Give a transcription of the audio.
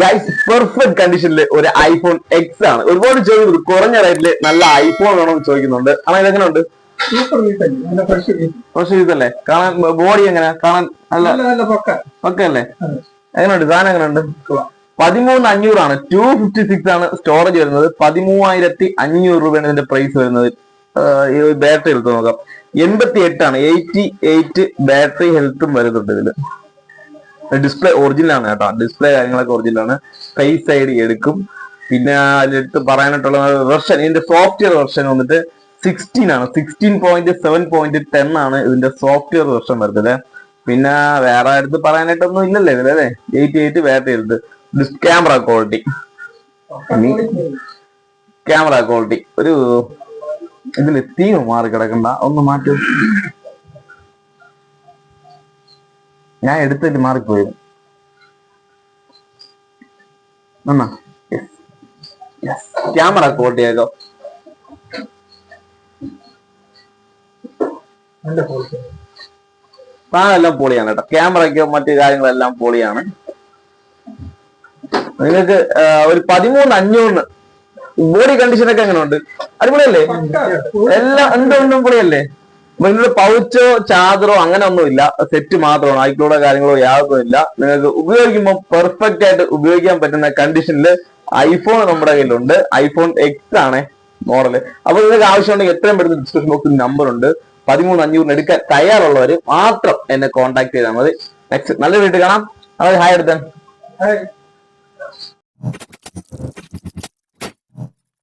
Guys perfect കണ്ടീഷനിൽ ഒരു iPhone X ആണ്. ഒരുപാട് ചോദിക്കുന്നുണ്ട് കുറഞ്ഞ റേറ്റിൽ നല്ല ഐഫോൺ വേണമെന്ന് ചോദിക്കുന്നുണ്ട്. ആണോ ഇതെങ്ങനെ ഉണ്ട് അല്ലേ? കാണാൻ ബോഡി എങ്ങനെയാ? കാണാൻ നല്ല ഒക്കെ അല്ലേ? എങ്ങനെയുണ്ട്? സാധനം എങ്ങനെയുണ്ട്? പതിമൂന്ന് അഞ്ഞൂറാണ് ടു ഫിഫ്റ്റി സിക്സ് ആണ് സ്റ്റോറേജ് വരുന്നത്. പതിമൂവായിരത്തി അഞ്ഞൂറ് രൂപയാണ് ഇതിന്റെ പ്രൈസ് വരുന്നത്. ബാറ്ററി എടുത്ത് നോക്കാം. എൺപത്തി എട്ടാണ് എയ്റ്റി എയ്റ്റ് ബാറ്ററി ഹെൽത്തും വരുന്നുണ്ട് ഇതിൽ. ഡിസ്പ്ലേ ഒറിജിനൽ ആണ് കേട്ടോ. ഡിസ്പ്ലേ കാര്യങ്ങളൊക്കെ ഒറിജിനൽ ആണ്. ഫേസ് സൈഡ് എടുക്കും. പിന്നെ അതിലെടുത്ത് പറയാനായിട്ടുള്ള വെർഷൻ ഇതിന്റെ സോഫ്റ്റ്വെയർ വെർഷൻ വന്നിട്ട് സിക്സ്റ്റീൻ ആണ്. Sixteen point seven point ten ആണ് ഇതിന്റെ സോഫ്റ്റ്വെയർ വെർഷൻ വരുന്നത്. പിന്നെ വേറെ അടുത്ത് പറയാനായിട്ടൊന്നും ഇല്ലല്ലേ ഇതിൽ അല്ലേ? എയ്റ്റി എയ്റ്റ് വേറെ എടുത്ത് ക്യാമറ ക്വാളിറ്റി ക്യാമറ ക്വാളിറ്റി ഒരു ഇതിൽ തീമ് മാറി കിടക്കണ്ട ഒന്ന് മാറ്റൂ ഞാൻ എടുത്തിട്ട് മാറിപ്പോയി. ക്യാമറ കോട്ട് ചെയ്തോ. സാധനമെല്ലാം പൊളിയാണ് കേട്ടോ. ക്യാമറയ്ക്ക് മറ്റു കാര്യങ്ങളെല്ലാം പൊളിയാണ്. നിങ്ങൾക്ക് ഒരു പതിമൂന്ന് അഞ്ഞൂറിന് ബോഡി കണ്ടീഷൻ ഒക്കെ എങ്ങനെ ഉണ്ട് അടിപൊളിയല്ലേ എല്ലാം എന്തുകൊണ്ടും പൊളിയല്ലേ? അപ്പൊ പൗച്ചോ ചാദറോ അങ്ങനെ ഒന്നുമില്ല സെറ്റ് മാത്രമാണ്. ആയിക്കൂടെ കാര്യങ്ങളോ യാതൊന്നും ഇല്ല. നിങ്ങൾക്ക് ഉപയോഗിക്കുമ്പോൾ പെർഫെക്റ്റ് ആയിട്ട് ഉപയോഗിക്കാൻ പറ്റുന്ന കണ്ടീഷനിൽ ഐഫോൺ നമ്മുടെ കയ്യിലുണ്ട്. ഐഫോൺ എക്സ് ആണ് മോഡൽ അപ്പൊ നിങ്ങൾക്ക് ആവശ്യമുണ്ടെങ്കിൽ എത്രയും പെട്ടെന്ന് ഡിസ്ക്രിപ്ഷൻ ബോക്സിൽ നമ്പർ ഉണ്ട്. പതിമൂന്ന് അഞ്ഞൂറിന് എടുക്കാൻ തയ്യാറുള്ളവർ മാത്രം എന്നെ കോൺടാക്ട് ചെയ്താൽ മതി. നെക്സ്റ്റ് നല്ല വീട്ടിൽ കാണാം. അതായത് ഹായ് എടുത്തേ ഹായ്